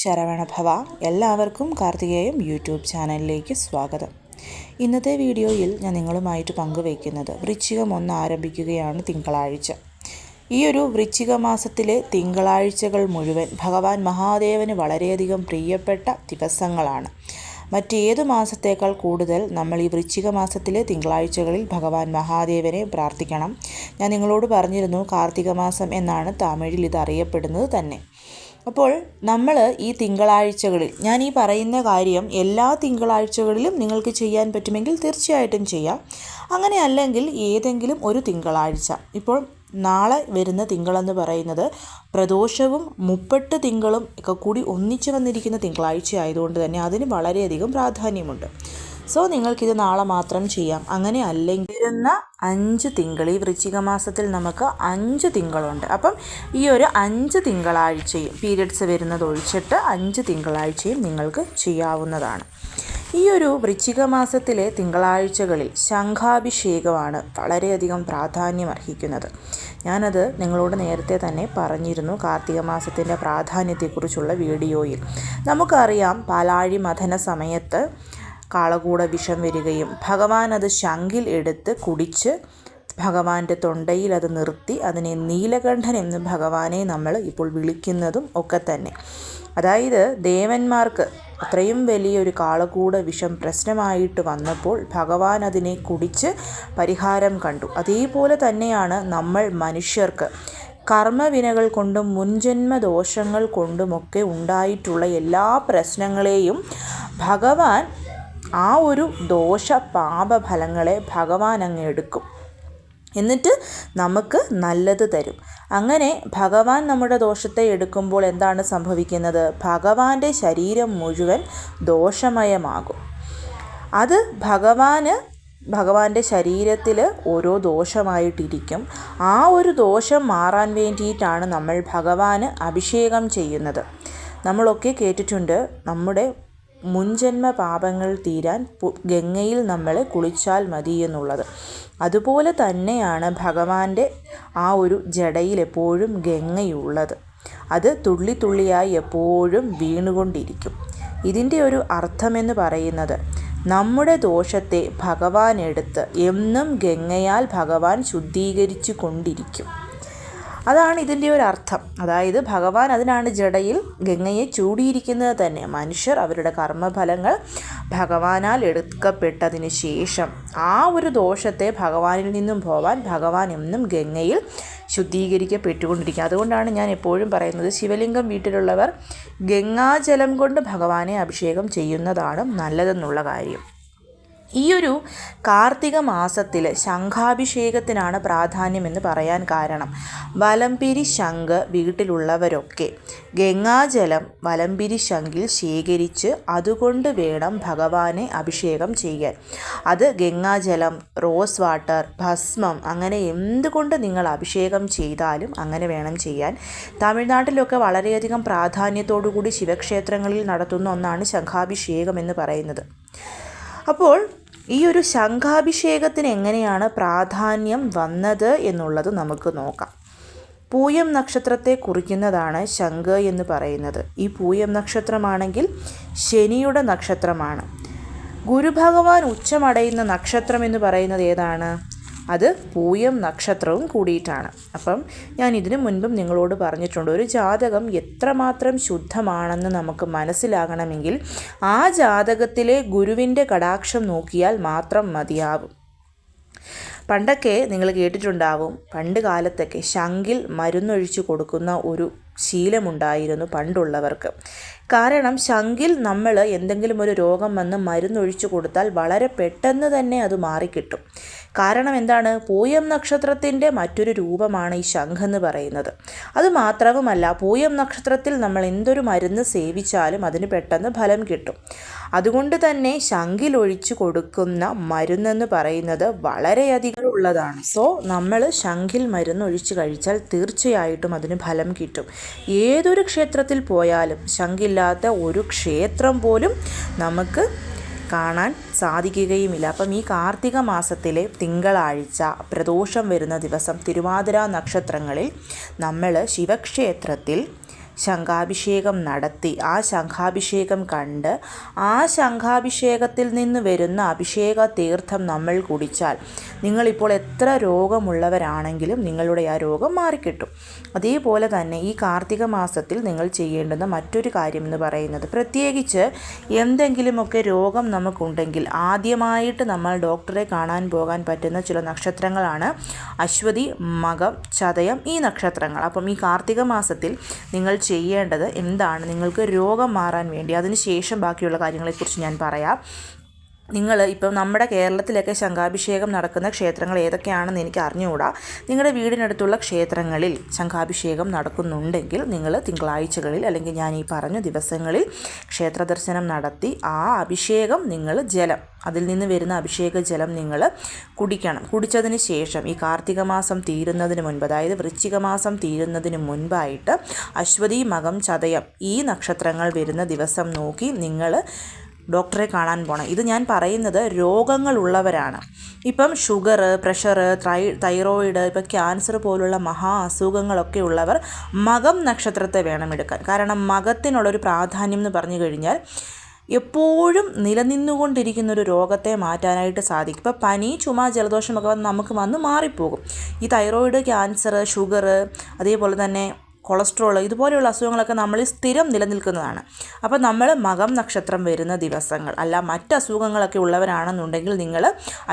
ശരവണഭവ എല്ലാവർക്കും കാർത്തികേയം യൂട്യൂബ് ചാനലിലേക്ക് സ്വാഗതം. ഇന്നത്തെ വീഡിയോയിൽ ഞാൻ നിങ്ങളുമായിട്ട് പങ്കുവയ്ക്കുന്നത് വൃശ്ചികം ഒന്ന് ആരംഭിക്കുകയാണ് തിങ്കളാഴ്ച. ഈ ഒരു വൃശ്ചിക മാസത്തിലെ തിങ്കളാഴ്ചകൾ മുഴുവൻ ഭഗവാൻ മഹാദേവന് വളരെയധികം പ്രിയപ്പെട്ട ദിവസങ്ങളാണ്. മറ്റേതു മാസത്തേക്കാൾ കൂടുതൽ നമ്മൾ ഈ വൃശ്ചിക മാസത്തിലെ തിങ്കളാഴ്ചകളിൽ ഭഗവാൻ മഹാദേവനെ പ്രാർത്ഥിക്കണം. ഞാൻ നിങ്ങളോട് പറഞ്ഞിരുന്നു കാർത്തിക മാസം എന്നാണ് തമിഴിൽ ഇത് അറിയപ്പെടുന്നത് തന്നെ. അപ്പോൾ നമ്മൾ ഈ തിങ്കളാഴ്ചകളിൽ ഞാൻ ഈ പറയുന്ന കാര്യം എല്ലാ തിങ്കളാഴ്ചകളിലും നിങ്ങൾക്ക് ചെയ്യാൻ പറ്റുമെങ്കിൽ തീർച്ചയായിട്ടും ചെയ്യാം. അങ്ങനെ അല്ലെങ്കിൽ ഏതെങ്കിലും ഒരു തിങ്കളാഴ്ച ഇപ്പോൾ നാളെ വരുന്ന തിങ്കളെന്ന് പറയുന്നത് പ്രദോഷവും മുപ്പെട്ട് തിങ്കളും ഒക്കെ കൂടി ഒന്നിച്ചു വന്നിരിക്കുന്ന തിങ്കളാഴ്ച ആയതുകൊണ്ട് തന്നെ അതിന് വളരെയധികം പ്രാധാന്യമുണ്ട്. സോ നിങ്ങൾക്കിത് നാളെ മാത്രം ചെയ്യാം. അങ്ങനെ അല്ലെങ്കിൽ വരുന്ന അഞ്ച് തിങ്കൾ ഈ വൃശ്ചിക മാസത്തിൽ നമുക്ക് അഞ്ച് തിങ്കളുണ്ട്. അപ്പം ഈ ഒരു അഞ്ച് തിങ്കളാഴ്ചയും പീരിയഡ്സ് വരുന്നത് ഒഴിച്ചിട്ട് അഞ്ച് തിങ്കളാഴ്ചയും നിങ്ങൾക്ക് ചെയ്യാവുന്നതാണ്. ഈ ഒരു വൃശ്ചിക മാസത്തിലെ തിങ്കളാഴ്ചകളിൽ ശംഖാഭിഷേകമാണ് വളരെയധികം പ്രാധാന്യം അർഹിക്കുന്നത്. ഞാനത് നിങ്ങളോട് നേരത്തെ തന്നെ പറഞ്ഞിരുന്നു കാർത്തിക മാസത്തിന്റെ പ്രാധാന്യത്തെക്കുറിച്ചുള്ള വീഡിയോയിൽ. നമുക്കറിയാം പാലാഴി മഥന സമയത്ത് കാളകൂട വിഷം വരികയും ഭഗവാൻ അത് ശങ്കിൽ എടുത്ത് കുടിച്ച് ഭഗവാന്റെ തൊണ്ടയിൽ അത് നിർത്തി അതിനെ നീലകണ്ഠൻ എന്ന് ഭഗവാനെ നമ്മൾ ഇപ്പോൾ വിളിക്കുന്നതും ഒക്കെ തന്നെ. അതായത് ദേവന്മാർക്ക് അത്രയും വലിയൊരു കാളകൂട വിഷം പ്രശ്നമായിട്ട് വന്നപ്പോൾ ഭഗവാൻ അതിനെ കുടിച്ച് പരിഹാരം കണ്ടു. അതേപോലെ തന്നെയാണ് നമ്മൾ മനുഷ്യർക്ക് കർമ്മവിനകൾ കൊണ്ടും മുൻജന്മ ദോഷങ്ങൾ കൊണ്ടുമൊക്കെ ഉണ്ടായിട്ടുള്ള എല്ലാ പ്രശ്നങ്ങളെയും ഭഗവാൻ ആ ഒരു ദോഷ പാപഫലങ്ങളെ ഭഗവാൻ അങ്ങ് എടുക്കും. എന്നിട്ട് നമുക്ക് നല്ലത് തരും. അങ്ങനെ ഭഗവാൻ നമ്മുടെ ദോഷത്തെ എടുക്കുമ്പോൾ എന്താണ് സംഭവിക്കുന്നത്? ഭഗവാന്റെ ശരീരം മുഴുവൻ ദോഷമയമാകും. അത് ഭഗവാന് ഭഗവാന്റെ ശരീരത്തിൽ ഓരോ ദോഷമായിട്ടിരിക്കും. ആ ഒരു ദോഷം മാറാൻ വേണ്ടിയിട്ടാണ് നമ്മൾ ഭഗവാന് അഭിഷേകം ചെയ്യുന്നത്. നമ്മളൊക്കെ കേട്ടിട്ടുണ്ട് നമ്മുടെ മുൻജന്മ പാപങ്ങൾ തീരാൻ ഗംഗയിൽ നമ്മൾ കുളിച്ചാൽ മതി എന്നുള്ളത്. അതുപോലെ തന്നെയാണ് ഭഗവാന്റെ ആ ഒരു ജടയിൽ എപ്പോഴും ഗംഗയുള്ളത്. അത് തുള്ളി തുള്ളിയായി എപ്പോഴും വീണുകൊണ്ടിരിക്കും. ഇതിന്റെ ഒരു അർത്ഥമെന്ന് പറയുന്നത് നമ്മുടെ ദോഷത്തെ ഭഗവാൻ എടുത്ത് എന്നും ഗംഗയാൽ ഭഗവാൻ ശുദ്ധീകരിച്ചു കൊണ്ടിരിക്കും. അതാണ് ഇതിന്റെ ഒരു അർത്ഥം. അതായത് ഭഗവാൻ അതിനാണ് ജടയിൽ ഗംഗയെ ചൂടിയിരിക്കുന്നത് തന്നെ. മനുഷ്യർ അവരുടെ കർമ്മഫലങ്ങൾ ഭഗവാനാൽ എടുക്കപ്പെട്ടതിന് ശേഷം ആ ഒരു ദോഷത്തെ ഭഗവാനിൽ നിന്നും പോവാൻ ഭഗവാൻ എന്നും ഗംഗയിൽ ശുദ്ധീകരിക്കപ്പെട്ടുകൊണ്ടിരിക്കുക അതുകൊണ്ടാണ് ഞാൻ എപ്പോഴും പറയുന്നത് ശിവലിംഗം വീട്ടിലുള്ളവർ ഗംഗാജലം കൊണ്ട് ഭഗവാനെ അഭിഷേകം ചെയ്യുന്നതാണ് നല്ലതെന്നുള്ള കാര്യം. ഈ ഒരു കാർത്തിക മാസത്തിൽ ശംഖാഭിഷേകത്തിനാണ് പ്രാധാന്യമെന്ന് പറയാൻ കാരണം. വലംപിരി ശംഖ് വീട്ടിലുള്ളവരൊക്കെ ഗംഗാജലം വലംപിരി ശംഖിൽ ശേഖരിച്ച് അതുകൊണ്ട് വേണം ഭഗവാനെ അഭിഷേകം ചെയ്യാൻ. അത് ഗംഗാജലം റോസ് വാട്ടർ ഭസ്മം അങ്ങനെ എന്തുകൊണ്ട് നിങ്ങൾ അഭിഷേകം ചെയ്താലും അങ്ങനെ വേണം ചെയ്യാൻ. തമിഴ്നാട്ടിലൊക്കെ വളരെയധികം പ്രാധാന്യത്തോടുകൂടി ശിവക്ഷേത്രങ്ങളിൽ നടത്തുന്ന ഒന്നാണ് ശംഖാഭിഷേകം എന്ന് പറയുന്നത്. അപ്പോൾ ഈ ഒരു ശംഖാഭിഷേകത്തിന് എങ്ങനെയാണ് പ്രാധാന്യം വന്നത് എന്നുള്ളത് നമുക്ക് നോക്കാം. പൂയം നക്ഷത്രത്തെ കുറിക്കുന്നതാണ് ശംഖ് എന്ന് പറയുന്നത്. ഈ പൂയം നക്ഷത്രമാണെങ്കിൽ ശനിയുടെ നക്ഷത്രമാണ്. ഗുരുഭഗവാൻ ഉച്ചമടയുന്ന നക്ഷത്രം എന്ന് പറയുന്നത് ഏതാണ്? അത് പൂയം നക്ഷത്രവും കൂടിയിട്ടാണ്. അപ്പം ഞാൻ ഇതിനു മുൻപും നിങ്ങളോട് പറഞ്ഞിട്ടുണ്ട് ഒരു ജാതകം എത്രമാത്രം ശുദ്ധമാണെന്ന് നമുക്ക് മനസ്സിലാകണമെങ്കിൽ ആ ജാതകത്തിലെ ഗുരുവിന്റെ കടാക്ഷം നോക്കിയാൽ മാത്രം മതിയാവും. പണ്ടൊക്കെ നിങ്ങൾ കേട്ടിട്ടുണ്ടാവും പണ്ട് കാലത്തൊക്കെ ശങ്കിൽ മരുന്നൊഴിച്ചു കൊടുക്കുന്ന ഒരു ശീലമുണ്ടായിരുന്നു പണ്ടുള്ളവർക്ക്. കാരണം ശങ്കിൽ നമ്മൾ എന്തെങ്കിലും ഒരു രോഗം വന്ന് മരുന്നൊഴിച്ചു കൊടുത്താൽ വളരെ പെട്ടെന്ന് തന്നെ അത് മാറിക്കിട്ടും. കാരണം എന്താണ്? പൂയം നക്ഷത്രത്തിന്റെ മറ്റൊരു രൂപമാണ് ഈ ശംഖ് എന്ന് പറയുന്നത്. അത് മാത്രവുമല്ല പൂയം നക്ഷത്രത്തിൽ നമ്മൾ എന്തൊരു മരുന്ന് സേവിച്ചാലും അതിന് പെട്ടെന്ന് ഫലം കിട്ടും. അതുകൊണ്ട് തന്നെ ശംഖിലൊഴിച്ചു കൊടുക്കുന്ന മരുന്നെന്ന് പറയുന്നത് വളരെയധികം ഉള്ളതാണ്. സോ നമ്മൾ ശംഖിൽ മരുന്ന് ഒഴിച്ചു കഴിച്ചാൽ തീർച്ചയായിട്ടും അതിന് ഫലം കിട്ടും. ഏതൊരു ക്ഷേത്രത്തിൽ പോയാലും ശംഖില്ലാത്ത ഒരു ക്ഷേത്രം പോലും നമുക്ക് കാണാൻ സാധിക്കുകയുമില്ല. അപ്പം ഈ കാർത്തിക മാസത്തിലെ തിങ്കളാഴ്ച പ്രദോഷം വരുന്ന ദിവസം തിരുവാതിര നക്ഷത്രങ്ങളിൽ നമ്മൾ ശിവക്ഷേത്രത്തിൽ ശംഖാഭിഷേകം നടത്തി. ആ ശംഖാഭിഷേകം കണ്ട് ആ ശംഖാഭിഷേകത്തിൽ നിന്ന് വരുന്ന അഭിഷേക തീർത്ഥം നമ്മൾ കുടിച്ചാൽ നിങ്ങളിപ്പോൾ എത്ര രോഗമുള്ളവരാണെങ്കിലും നിങ്ങളുടെ ആ രോഗം മാറിക്കിട്ടും. അതേപോലെ തന്നെ ഈ കാർത്തിക മാസത്തിൽ നിങ്ങൾ ചെയ്യേണ്ടുന്ന മറ്റൊരു കാര്യം എന്ന് പറയുന്നത് പ്രത്യേകിച്ച് എന്തെങ്കിലുമൊക്കെ രോഗം നമുക്കുണ്ടെങ്കിൽ ആദ്യമായിട്ട് നമ്മൾ ഡോക്ടറെ കാണാൻ പോകാൻ പറ്റുന്ന ചില നക്ഷത്രങ്ങളാണ് അശ്വതി മകം ചതയം ഈ നക്ഷത്രങ്ങൾ. അപ്പം ഈ കാർത്തിക മാസത്തിൽ നിങ്ങൾ ചെയ്യേണ്ടത് എന്താണ്? നിങ്ങൾക്ക് രോഗം മാറാൻ വേണ്ടി അതിന് ശേഷം ബാക്കിയുള്ള കാര്യങ്ങളെക്കുറിച്ച് ഞാൻ പറയാം. നിങ്ങൾ ഇപ്പം നമ്മുടെ കേരളത്തിലൊക്കെ ശംഖാഭിഷേകം നടക്കുന്ന ക്ഷേത്രങ്ങൾ ഏതൊക്കെയാണെന്ന് എനിക്ക് അറിഞ്ഞുകൂടാ. നിങ്ങളുടെ വീടിനടുത്തുള്ള ക്ഷേത്രങ്ങളിൽ ശംഖാഭിഷേകം നടക്കുന്നുണ്ടെങ്കിൽ നിങ്ങൾ തിങ്കളാഴ്ചകളിൽ അല്ലെങ്കിൽ ഞാൻ ഈ പറഞ്ഞ ദിവസങ്ങളിൽ ക്ഷേത്ര ദർശനം നടത്തി ആ അഭിഷേകം നിങ്ങൾ ജലം അതിൽ നിന്ന് വരുന്ന അഭിഷേക ജലം നിങ്ങൾ കുടിക്കണം. കുടിച്ചതിന് ശേഷം ഈ കാർത്തിക മാസം തീരുന്നതിന് മുൻപ് അതായത് വൃശ്ചിക മാസം തീരുന്നതിന് മുൻപായിട്ട് അശ്വതി മകം ചതയം ഈ നക്ഷത്രങ്ങൾ വരുന്ന ദിവസം നോക്കി നിങ്ങൾ ഡോക്ടറെ കാണാൻ പോകണം ഇത് ഞാൻ പറയുന്നത് രോഗങ്ങളുള്ളവരാണ്. ഇപ്പം ഷുഗർ പ്രഷർ ത്രൈ തൈറോയിഡ് ഇപ്പം ക്യാൻസർ പോലുള്ള മഹാ അസുഖങ്ങളൊക്കെ ഉള്ളവർ മകം നക്ഷത്രത്തെ വേണം എടുക്കാൻ. കാരണം മകത്തിനുള്ളൊരു പ്രാധാന്യം എന്ന് പറഞ്ഞു കഴിഞ്ഞാൽ എപ്പോഴും നിലനിന്നുകൊണ്ടിരിക്കുന്ന ഒരു രോഗത്തെ മാറ്റാനായിട്ട് സാധിക്കും. ഇപ്പോൾ പനി ചുമ ജലദോഷമൊക്കെ നമുക്ക് വന്ന് മാറിപ്പോകും. ഈ തൈറോയിഡ് ക്യാൻസർ ഷുഗർ അതേപോലെ തന്നെ കൊളസ്ട്രോൾ ഇതുപോലെയുള്ള അസുഖങ്ങളൊക്കെ നമ്മളിൽ സ്ഥിരം നിലനിൽക്കുന്നതാണ്. അപ്പോൾ നമ്മൾ മകം നക്ഷത്രം വരുന്ന ദിവസങ്ങൾ അല്ല മറ്റ് അസുഖങ്ങളൊക്കെ ഉള്ളവരാണെന്നുണ്ടെങ്കിൽ നിങ്ങൾ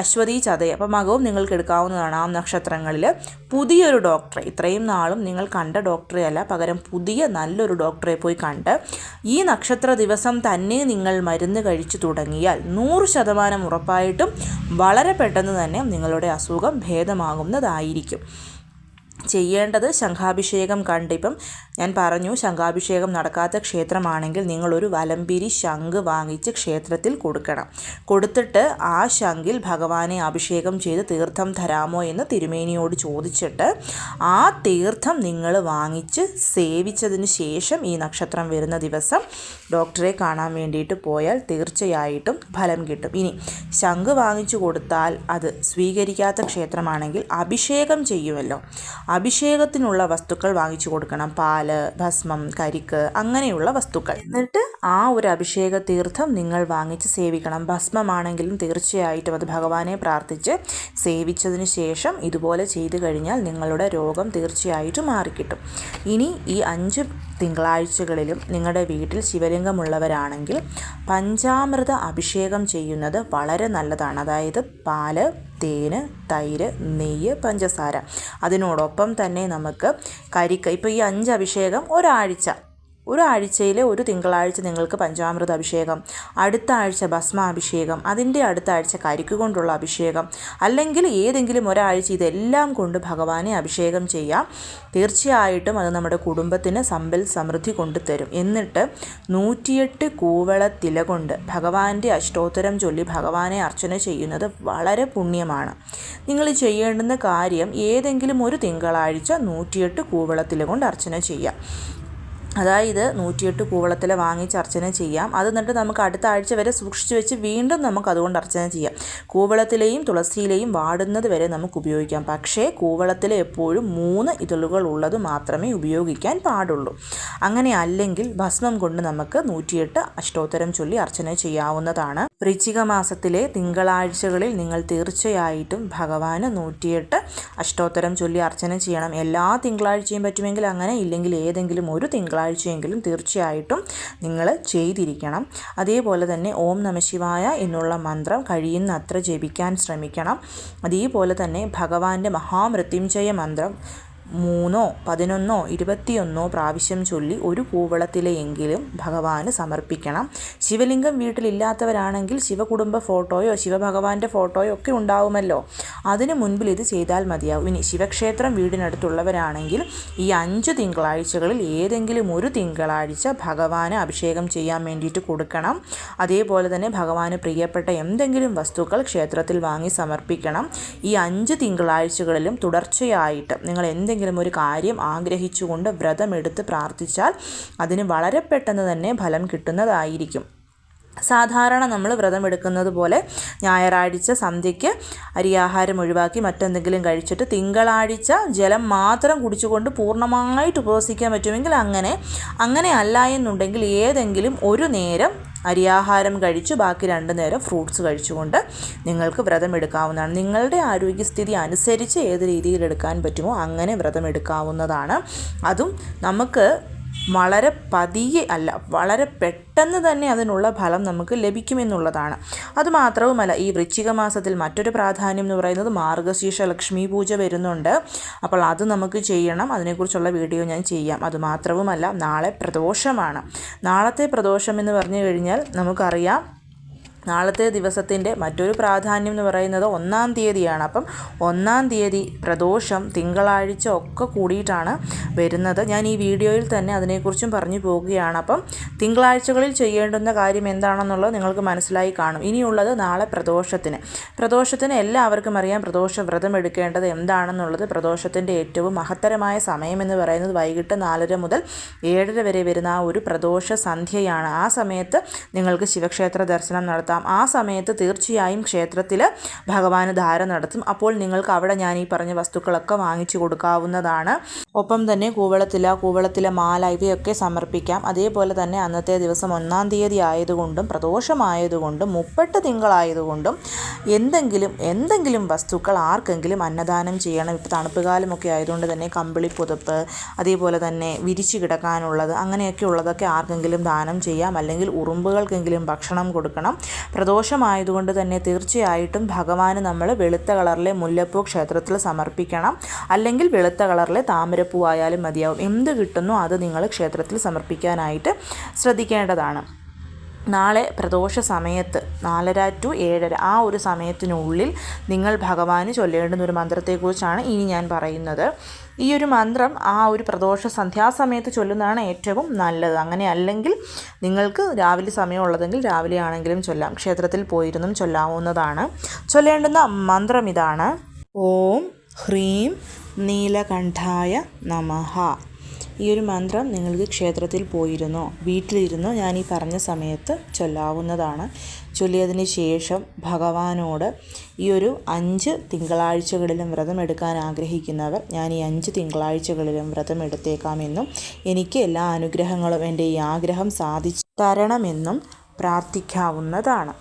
അശ്വതി ചതയ അപ്പോൾ മകവും നിങ്ങൾക്ക് എടുക്കാവുന്നതാണ് ആ നക്ഷത്രങ്ങളിൽ. പുതിയൊരു ഡോക്ടറെ ഇത്രയും നാളും നിങ്ങൾ കണ്ട ഡോക്ടറെ അല്ല പകരം പുതിയ നല്ലൊരു ഡോക്ടറെ പോയി കണ്ട് ഈ നക്ഷത്ര ദിവസം തന്നെ നിങ്ങൾ മരുന്ന് കഴിച്ചു തുടങ്ങിയാൽ നൂറ് ശതമാനം ഉറപ്പായിട്ടും വളരെ പെട്ടെന്ന് തന്നെ നിങ്ങളുടെ അസുഖം ഭേദമാകുന്നതായിരിക്കും. ചെയ്യേണ്ടത് ശംഖാഭിഷേകം കണ്ട് ഇപ്പം ഞാൻ പറഞ്ഞു ശംഖാഭിഷേകം നടക്കാത്ത ക്ഷേത്രമാണെങ്കിൽ നിങ്ങളൊരു വലംപിരി ശംഖ് വാങ്ങിച്ച് ക്ഷേത്രത്തിൽ കൊടുക്കണം. കൊടുത്തിട്ട് ആ ശംഖിൽ ഭഗവാനെ അഭിഷേകം ചെയ്ത് തീർത്ഥം തരാമോ എന്ന് തിരുമേനിയോട് ചോദിച്ചിട്ട് ആ തീർത്ഥം നിങ്ങൾ വാങ്ങിച്ച് സേവിച്ചതിന് ശേഷം ഈ നക്ഷത്രം വരുന്ന ദിവസം ഡോക്ടറെ കാണാൻ വേണ്ടിയിട്ട് പോയാൽ തീർച്ചയായിട്ടും ഫലം കിട്ടും. ഇനി ശംഖ് വാങ്ങിച്ചു കൊടുത്താൽ അത് സ്വീകരിക്കാത്ത ക്ഷേത്രമാണെങ്കിൽ അഭിഷേകം ചെയ്യുമല്ലോ. അഭിഷേകത്തിനുള്ള വസ്തുക്കൾ വാങ്ങിച്ചു കൊടുക്കണം. പാൽ ഭസ്മം കരിക്ക് അങ്ങനെയുള്ള വസ്തുക്കൾ. എന്നിട്ട് ആ ഒരു അഭിഷേക തീർത്ഥം നിങ്ങൾ വാങ്ങിച്ച് സേവിക്കണം. ഭസ്മമാണെങ്കിലും തീർച്ചയായിട്ടും അത് ഭഗവാനെ പ്രാർത്ഥിച്ച് സേവിച്ചതിന് ശേഷം ഇതുപോലെ ചെയ്തു കഴിഞ്ഞാൽ നിങ്ങളുടെ രോഗം തീർച്ചയായിട്ടും മാറിക്കിട്ടും. ഇനി ഈ അഞ്ച് തിങ്കളാഴ്ചകളിലും നിങ്ങളുടെ വീട്ടിൽ ശിവലിംഗമുള്ളവരാണെങ്കിൽ പഞ്ചാമൃത അഭിഷേകം ചെയ്യുന്നത് വളരെ നല്ലതാണ്. അതായത് പാൽ തേന് തൈര് നെയ്യ് പഞ്ചസാര. അതിനോടൊപ്പം തന്നെ നമുക്ക് കരിക്ക ഇപ്പോൾ ഈ അഞ്ച് അഭിഷേകം ഒരാഴ്ച. ഒരാഴ്ചയിൽ ഒരു തിങ്കളാഴ്ച നിങ്ങൾക്ക് പഞ്ചാമൃത അഭിഷേകം അടുത്ത ആഴ്ച ഭസ്മാഭിഷേകം അതിന്റെ അടുത്ത ആഴ്ച കരിക്ക് കൊണ്ടുള്ള അഭിഷേകം അല്ലെങ്കിൽ ഏതെങ്കിലും ഒരാഴ്ച ഇതെല്ലാം കൊണ്ട് ഭഗവാനെ അഭിഷേകം ചെയ്യാം. തീർച്ചയായിട്ടും അത് നമ്മുടെ കുടുംബത്തിന് സമ്പൽ സമൃദ്ധി കൊണ്ടുതരും. എന്നിട്ട് നൂറ്റിയെട്ട് കൂവള തില കൊണ്ട് ഭഗവാന്റെ അഷ്ടോത്തരം ചൊല്ലി ഭഗവാനെ അർച്ചന ചെയ്യുന്നത് വളരെ പുണ്യമാണ്. നിങ്ങൾ ചെയ്യേണ്ടുന്ന കാര്യം ഏതെങ്കിലും ഒരു തിങ്കളാഴ്ച നൂറ്റിയെട്ട് കൂവളത്തില കൊണ്ട് അർച്ചന ചെയ്യുക. അതായത് നൂറ്റിയെട്ട് കൂവളത്തിൽ വാങ്ങിച്ച് അർച്ചന ചെയ്യാം. അത് എന്നിട്ട് നമുക്ക് അടുത്ത ആഴ്ച വരെ സൂക്ഷിച്ചു വെച്ച് വീണ്ടും നമുക്ക് അതുകൊണ്ട് അർച്ചന ചെയ്യാം. കൂവളത്തിലെയും തുളസിയിലെയും വാടുന്നത് വരെ നമുക്ക് ഉപയോഗിക്കാം. പക്ഷേ കൂവളത്തിലെ എപ്പോഴും മൂന്ന് ഇതളുകൾ ഉള്ളത് മാത്രമേ ഉപയോഗിക്കാൻ പാടുള്ളൂ. അങ്ങനെ അല്ലെങ്കിൽ ഭസ്മം കൊണ്ട് നമുക്ക് നൂറ്റിയെട്ട് അഷ്ടോത്തരം ചൊല്ലി അർച്ചന ചെയ്യാവുന്നതാണ്. വൃശ്ചിക മാസത്തിലെ തിങ്കളാഴ്ചകളിൽ നിങ്ങൾ തീർച്ചയായിട്ടും ഭഗവാന് നൂറ്റിയെട്ട് അഷ്ടോത്തരം ചൊല്ലി അർച്ചന ചെയ്യണം. എല്ലാ തിങ്കളാഴ്ചയും പറ്റുമെങ്കിൽ അങ്ങനെ ഇല്ലെങ്കിൽ ഏതെങ്കിലും ഒരു തിങ്കളാഴ്ച തിങ്കളാഴ്ചയെങ്കിലും തീർച്ചയായിട്ടും നിങ്ങൾ ചെയ്തിരിക്കണം. അതേപോലെ തന്നെ ഓം നമശിവായ എന്നുള്ള മന്ത്രം കഴിയുന്നത്ര ജപിക്കാൻ ശ്രമിക്കണം. അതേപോലെ തന്നെ ഭഗവാന്റെ മഹാമൃത്യുഞ്ജയ മന്ത്രം മൂന്നോ പതിനൊന്നോ ഇരുപത്തിയൊന്നോ പ്രാവശ്യം ചൊല്ലി ഒരു കൂവളത്തിലെയെങ്കിലും ഭഗവാന് സമർപ്പിക്കണം. ശിവലിംഗം വീട്ടിലില്ലാത്തവരാണെങ്കിൽ ശിവകുടുംബ ഫോട്ടോയോ ശിവഭഗവാന്റെ ഫോട്ടോയോ ഒക്കെ ഉണ്ടാവുമല്ലോ. അതിനു മുൻപിൽ ഇത് ചെയ്താൽ മതിയാവും. ഇനി ശിവക്ഷേത്രം വീടിനടുത്തുള്ളവരാണെങ്കിൽ ഈ അഞ്ച് തിങ്കളാഴ്ചകളിൽ ഏതെങ്കിലും ഒരു തിങ്കളാഴ്ച ഭഗവാന് അഭിഷേകം ചെയ്യാൻ വേണ്ടിയിട്ട് കൊടുക്കണം. അതേപോലെ തന്നെ ഭഗവാന് പ്രിയപ്പെട്ട എന്തെങ്കിലും വസ്തുക്കൾ ക്ഷേത്രത്തിൽ വാങ്ങി സമർപ്പിക്കണം. ഈ അഞ്ച് തിങ്കളാഴ്ചകളിലും തുടർച്ചയായിട്ട് നിങ്ങൾ എന്തെങ്കിലും എന്തെങ്കിലും ഒരു കാര്യം ആഗ്രഹിച്ചുകൊണ്ട് വ്രതമെടുത്ത് പ്രാർത്ഥിച്ചാൽ അതിന് വളരെ പെട്ടെന്ന് തന്നെ ഫലം കിട്ടുന്നതായിരിക്കും. സാധാരണ നമ്മൾ വ്രതം എടുക്കുന്നത് പോലെ ഞായറാഴ്ച സന്ധ്യയ്ക്ക് അരിയാഹാരം ഒഴിവാക്കി മറ്റെന്തെങ്കിലും കഴിച്ചിട്ട് തിങ്കളാഴ്ച ജലം മാത്രം കുടിച്ചുകൊണ്ട് പൂർണമായിട്ട് ഉപവസിക്കാൻ പറ്റുമെങ്കിൽ അങ്ങനെ അങ്ങനെ അല്ല എന്നുണ്ടെങ്കിൽ ഏതെങ്കിലും ഒരു നേരം അരിയാഹാരം കഴിച്ചു ബാക്കി രണ്ട് നേരം ഫ്രൂട്ട്സ് കഴിച്ചുകൊണ്ട് നിങ്ങൾക്ക് വ്രതം എടുക്കാവുന്നതാണ് നിങ്ങളുടെ ആരോഗ്യസ്ഥിതി അനുസരിച്ച് ഏത് രീതിയിൽ എടുക്കാൻ പറ്റുമോ അങ്ങനെ വ്രതം എടുക്കാവുന്നതാണ് അതും നമുക്ക് വളരെ പതിയെ അല്ല വളരെ പെട്ടെന്ന് തന്നെ അതിനുള്ള ഫലം നമുക്ക് ലഭിക്കുമെന്നുള്ളതാണ്. അതുമാത്രവുമല്ല ഈ വൃശ്ചിക മാസത്തിൽ മറ്റൊരു പ്രാധാന്യം എന്ന് പറയുന്നത് മാർഗശീർഷ ലക്ഷ്മി പൂജ വരുന്നുണ്ട്. അപ്പോൾ അത് നമുക്ക് ചെയ്യണം. അതിനെക്കുറിച്ചുള്ള വീഡിയോ ഞാൻ ചെയ്യാം. അതുമാത്രവുമല്ല നാളെ പ്രദോഷമാണ്. നാളത്തെ പ്രദോഷം എന്ന് പറഞ്ഞു കഴിഞ്ഞാൽ നമുക്കറിയാം നാളത്തെ ദിവസത്തിന്റെ മറ്റൊരു പ്രാധാന്യം എന്ന് പറയുന്നത് ഒന്നാം തീയതിയാണ്. അപ്പം ഒന്നാം തീയതി പ്രദോഷം തിങ്കളാഴ്ച ഒക്കെ കൂടിയിട്ടാണ് വരുന്നത്. ഞാൻ ഈ വീഡിയോയിൽ തന്നെ അതിനെക്കുറിച്ചും പറഞ്ഞു പോവുകയാണ് അപ്പം തിങ്കളാഴ്ചകളിൽ ചെയ്യേണ്ടുന്ന കാര്യം എന്താണെന്നുള്ളത് നിങ്ങൾക്ക് മനസ്സിലായി കാണും. ഇനിയുള്ളത് നാളെ പ്രദോഷത്തിന്. പ്രദോഷത്തിന് എല്ലാവർക്കും അറിയാം പ്രദോഷ വ്രതം എടുക്കേണ്ടത് എന്താണെന്നുള്ളത്. പ്രദോഷത്തിന്റെ ഏറ്റവും മഹത്തരമായ സമയം എന്ന് പറയുന്നത് വൈകിട്ട് നാലര മുതൽ ഏഴര വരെ വരുന്ന ആ ഒരു പ്രദോഷ സന്ധ്യയാണ്. ആ സമയത്ത് നിങ്ങൾക്ക് ശിവക്ഷേത്ര ദർശനം നടത്താം. നടത്താം. ആ സമയത്ത് തീർച്ചയായും ക്ഷേത്രത്തിൽ ഭഗവാന് ധാര നടത്തും. അപ്പോൾ നിങ്ങൾക്ക് അവിടെ ഞാൻ ഈ പറഞ്ഞ വസ്തുക്കളൊക്കെ വാങ്ങിച്ചു കൊടുക്കാവുന്നതാണ്. ഒപ്പം തന്നെ കൂവളത്തില കൂവളത്തിലെ മാല ഇവയൊക്കെ സമർപ്പിക്കാം. അതേപോലെ തന്നെ അന്നത്തെ ദിവസം ഒന്നാം തീയതി ആയതുകൊണ്ടും പ്രദോഷമായതുകൊണ്ടും മുപ്പെട്ട് തിങ്കളായതുകൊണ്ടും എന്തെങ്കിലും എന്തെങ്കിലും വസ്തുക്കൾ ആർക്കെങ്കിലും അന്നദാനം ചെയ്യണം. ഇപ്പോൾ തണുപ്പ് കാലമൊക്കെ ആയതുകൊണ്ട് തന്നെ കമ്പിളി പുതപ്പ് അതേപോലെ തന്നെ വിരിച്ചു കിടക്കാനുള്ളത് അങ്ങനെയൊക്കെ ഉള്ളതൊക്കെ ആർക്കെങ്കിലും ദാനം ചെയ്യാം. അല്ലെങ്കിൽ ഉറുമ്പുകൾക്കെങ്കിലും ഭക്ഷണം കൊടുക്കണം. പ്രദോഷമായതുകൊണ്ട് തന്നെ തീർച്ചയായിട്ടും ഭഗവാന് നമ്മൾ വെളുത്ത കളറിലെ മുല്ലപ്പൂ ക്ഷേത്രത്തിൽ സമർപ്പിക്കണം. അല്ലെങ്കിൽ വെളുത്ത കളറിലെ താമരപ്പൂ ആയാലും മതിയാവും. എന്ത് കിട്ടുന്നു അത് നിങ്ങൾ ക്ഷേത്രത്തിൽ സമർപ്പിക്കാനായിട്ട് ശ്രദ്ധിക്കേണ്ടതാണ്. നാളെ പ്രദോഷ സമയത്ത് നാലര ടു ഏഴര ആ ഒരു സമയത്തിനുള്ളിൽ നിങ്ങൾ ഭഗവാന് ചൊല്ലേണ്ടുന്ന ഒരു മന്ത്രത്തെക്കുറിച്ചാണ് ഇനി ഞാൻ പറയുന്നത്. ഈ ഒരു മന്ത്രം ആ ഒരു പ്രദോഷ സന്ധ്യാസമയത്ത് ചൊല്ലുന്നതാണ് ഏറ്റവും നല്ലത്. അങ്ങനെ അല്ലെങ്കിൽ നിങ്ങൾക്ക് രാവിലെ സമയമുള്ളതെങ്കിൽ രാവിലെ ആണെങ്കിലും ചൊല്ലാം. ക്ഷേത്രത്തിൽ പോയിരുന്നും ചൊല്ലാവുന്നതാണ്. ചൊല്ലേണ്ടുന്ന മന്ത്രം ഇതാണ്. ഓം ഹ്രീം നീലകണ്ഠായ നമഹ ഈ ഒരു മന്ത്രം നിങ്ങൾക്ക് ക്ഷേത്രത്തിൽ പോയിരുന്നോ? വീട്ടിലിരുന്നോ? ഞാൻ ഈ പറഞ്ഞ സമയത്ത് ചൊല്ലാവുന്നതാണ്. ചൊല്ലിയതിന് ശേഷം ഭഗവാനോട് ഈ ഒരു അഞ്ച് തിങ്കളാഴ്ചകളിലും വ്രതം എടുക്കാൻ ആഗ്രഹിക്കുന്നവർ ഞാൻ ഈ അഞ്ച് തിങ്കളാഴ്ചകളിലും വ്രതം എടുത്തേക്കാമെന്നും എനിക്ക് എല്ലാ അനുഗ്രഹങ്ങളും എന്റെ ഈ ആഗ്രഹം സാധിച്ചു തരണമെന്നും പ്രാർത്ഥിക്കാവുന്നതാണ്.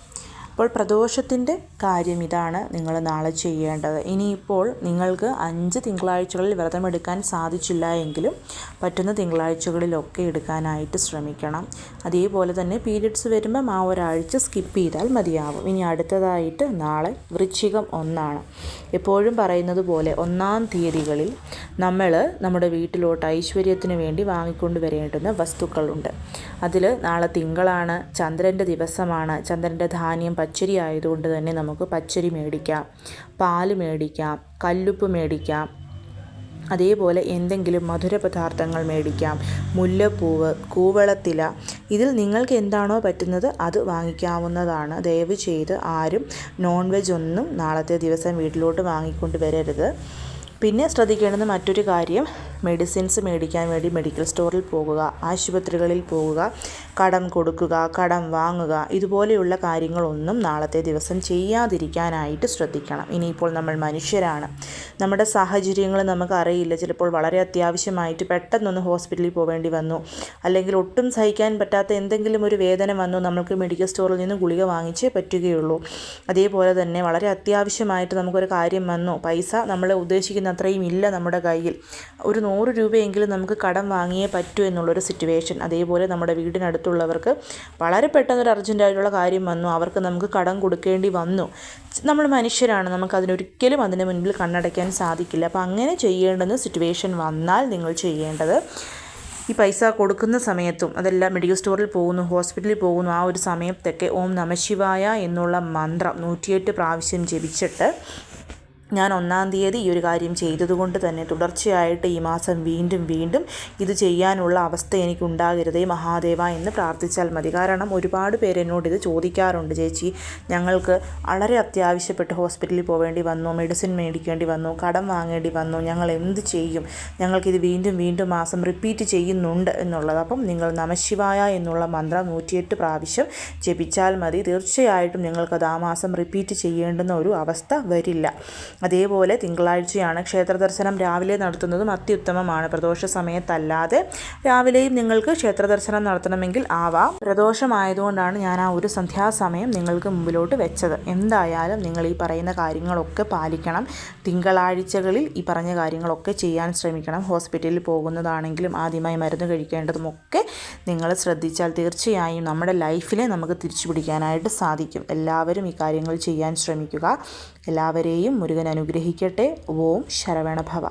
അപ്പോൾ പ്രദോഷത്തിന്റെ കാര്യം ഇതാണ് നിങ്ങൾ നാളെ ചെയ്യേണ്ടത്. ഇനിയിപ്പോൾ നിങ്ങൾക്ക് അഞ്ച് തിങ്കളാഴ്ചകളിൽ വ്രതമെടുക്കാൻ സാധിച്ചില്ല എങ്കിലും പറ്റുന്ന തിങ്കളാഴ്ചകളിലൊക്കെ എടുക്കാനായിട്ട് ശ്രമിക്കണം. അതേപോലെ തന്നെ പീരിയഡ്സ് വരുമ്പം ആ ഒരാഴ്ച സ്കിപ്പ് ചെയ്താൽ മതിയാവും. ഇനി അടുത്തതായിട്ട് നാളെ വൃശ്ചികം ഒന്നാണ്. എപ്പോഴും പറയുന്നത് പോലെ ഒന്നാം തീയതികളിൽ നമ്മൾ നമ്മുടെ വീട്ടിലോട്ട് ഐശ്വര്യത്തിന് വേണ്ടി വാങ്ങിക്കൊണ്ട് വരേണ്ടുന്ന വസ്തുക്കളുണ്ട്. അതിൽ നാളെ തിങ്കളാണ് ചന്ദ്രന്റെ ദിവസമാണ്. ചന്ദ്രന്റെ ധാന്യം പച്ചരി ആയതുകൊണ്ട് തന്നെ നമുക്ക് പച്ചരി മേടിക്കാം പാൽ മേടിക്കാം കല്ലുപ്പ് മേടിക്കാം അതേപോലെ എന്തെങ്കിലും മധുര പദാർത്ഥങ്ങൾ മേടിക്കാം. മുല്ലപ്പൂവ് കൂവളത്തില ഇതിൽ നിങ്ങൾക്ക് എന്താണോ പറ്റുന്നത് അത് വാങ്ങിക്കാവുന്നതാണ്. ദയവ് ചെയ്ത് ആരും നോൺ വെജ് ഒന്നും നാളത്തെ ദിവസം വീട്ടിലോട്ട് വാങ്ങിക്കൊണ്ട് വരരുത്. പിന്നെ ശ്രദ്ധിക്കേണ്ടുന്ന മറ്റൊരു കാര്യം മെഡിസിൻസ് മേടിക്കാൻ വേണ്ടി മെഡിക്കൽ സ്റ്റോറിൽ പോകുക ആശുപത്രികളിൽ പോകുക കടം കൊടുക്കുക കടം വാങ്ങുക ഇതുപോലെയുള്ള കാര്യങ്ങളൊന്നും നാളത്തെ ദിവസം ചെയ്യാതിരിക്കാനായിട്ട് ശ്രദ്ധിക്കണം. ഇനിയിപ്പോൾ നമ്മൾ മനുഷ്യരാണ്. നമ്മുടെ സാഹചര്യങ്ങൾ നമുക്കറിയില്ല. ചിലപ്പോൾ വളരെ അത്യാവശ്യമായിട്ട് പെട്ടെന്നൊന്ന് ഹോസ്പിറ്റലിൽ പോവേണ്ടി വന്നു. അല്ലെങ്കിൽ ഒട്ടും സഹിക്കാൻ പറ്റാത്ത എന്തെങ്കിലും ഒരു വേദന വന്നു. നമുക്ക് മെഡിക്കൽ സ്റ്റോറിൽ നിന്ന് ഗുളിക വാങ്ങിച്ചേ പറ്റുകയുള്ളൂ. അതേപോലെ തന്നെ വളരെ അത്യാവശ്യമായിട്ട് നമുക്കൊരു കാര്യം വന്നു. പൈസ നമ്മൾ ഉദ്ദേശിക്കുന്ന അത്രയും ഇല്ല നമ്മുടെ കയ്യിൽ. ഒരു നൂറ് രൂപയെങ്കിലും നമുക്ക് കടം വാങ്ങിയേ പറ്റൂ എന്നുള്ളൊരു സിറ്റുവേഷൻ അതേപോലെ നമ്മുടെ വീടിനടുത്തുള്ളവർക്ക് വളരെ പെട്ടെന്നൊരു അർജന്റായിട്ടുള്ള കാര്യം വന്നു. അവർക്ക് നമുക്ക് കടം കൊടുക്കേണ്ടി വന്നു. നമ്മൾ മനുഷ്യരാണ്. നമുക്ക് അതിനൊരിക്കലും അതിന് മുൻപിൽ കണ്ണടയ്ക്കാൻ സാധിക്കില്ല. അപ്പോൾ അങ്ങനെ ചെയ്യേണ്ടുന്ന സിറ്റുവേഷൻ വന്നാൽ നിങ്ങൾ ചെയ്യേണ്ടത് ഈ പൈസ കൊടുക്കുന്ന സമയത്തും അതെല്ലാം മെഡിക്കൽ സ്റ്റോറിൽ പോകുന്നു ഹോസ്പിറ്റലിൽ പോകുന്നു ആ ഒരു സമയത്തൊക്കെ ഓം നമശിവായ എന്നുള്ള മന്ത്രം നൂറ്റിയെട്ട് പ്രാവശ്യം ജപിച്ചിട്ട് ഞാൻ ഒന്നാം തീയതി ഈ ഒരു കാര്യം ചെയ്തതുകൊണ്ട് തന്നെ തുടർച്ചയായിട്ട് ഈ മാസം വീണ്ടും വീണ്ടും ഇത് ചെയ്യാനുള്ള അവസ്ഥ എനിക്ക് ഉണ്ടാകരുതേ മഹാദേവ എന്ന് പ്രാർത്ഥിച്ചാൽ മതി. കാരണം ഒരുപാട് പേരെന്നോട് ഇത് ചോദിക്കാറുണ്ട്. ചേച്ചി ഞങ്ങൾക്ക് വളരെ അത്യാവശ്യപ്പെട്ട് ഹോസ്പിറ്റലിൽ പോവേണ്ടി വന്നു മെഡിസിൻ മേടിക്കേണ്ടി വന്നു കടം വാങ്ങേണ്ടി വന്നു. ഞങ്ങൾ എന്ത് ചെയ്യും? ഞങ്ങൾക്കിത് വീണ്ടും വീണ്ടും മാസം റിപ്പീറ്റ് ചെയ്യുന്നുണ്ട് എന്നുള്ളത്. അപ്പം നിങ്ങൾ നമശിവായ എന്നുള്ള മന്ത്രം നൂറ്റിയെട്ട് പ്രാവശ്യം ജപിച്ചാൽ മതി. തീർച്ചയായിട്ടും നിങ്ങൾക്കത് ആ മാസം റിപ്പീറ്റ് ചെയ്യേണ്ടുന്ന ഒരു അവസ്ഥ വരില്ല. അതേപോലെ തിങ്കളാഴ്ചയാണ് ക്ഷേത്ര ദർശനം രാവിലെ നടത്തുന്നതും അത്യുത്തമമാണ്. പ്രദോഷ സമയത്തല്ലാതെ രാവിലെയും നിങ്ങൾക്ക് ക്ഷേത്ര ദർശനം നടത്തണമെങ്കിൽ ആവാം. പ്രദോഷമായതുകൊണ്ടാണ് ഞാൻ ആ ഒരു സന്ധ്യാസമയം നിങ്ങൾക്ക് മുമ്പിലോട്ട് വെച്ചത്. എന്തായാലും നിങ്ങൾ ഈ പറയുന്ന കാര്യങ്ങളൊക്കെ പാലിക്കണം. തിങ്കളാഴ്ചകളിൽ ഈ പറഞ്ഞ കാര്യങ്ങളൊക്കെ ചെയ്യാൻ ശ്രമിക്കണം. ഹോസ്പിറ്റലിൽ പോകുന്നതാണെങ്കിലും ആദ്യമായി മരുന്ന് കഴിക്കേണ്ടതും ഒക്കെ നിങ്ങൾ ശ്രദ്ധിച്ചാൽ തീർച്ചയായും നമ്മുടെ ലൈഫിനെ നമുക്ക് തിരിച്ചു പിടിക്കാനായിട്ട് സാധിക്കും. എല്ലാവരും ഈ കാര്യങ്ങൾ ചെയ്യാൻ ശ്രമിക്കുക. എല്ലാവരെയും മുരുകൻ അനുഗ്രഹിക്കട്ടെ. ഓം ശരവണഭവ.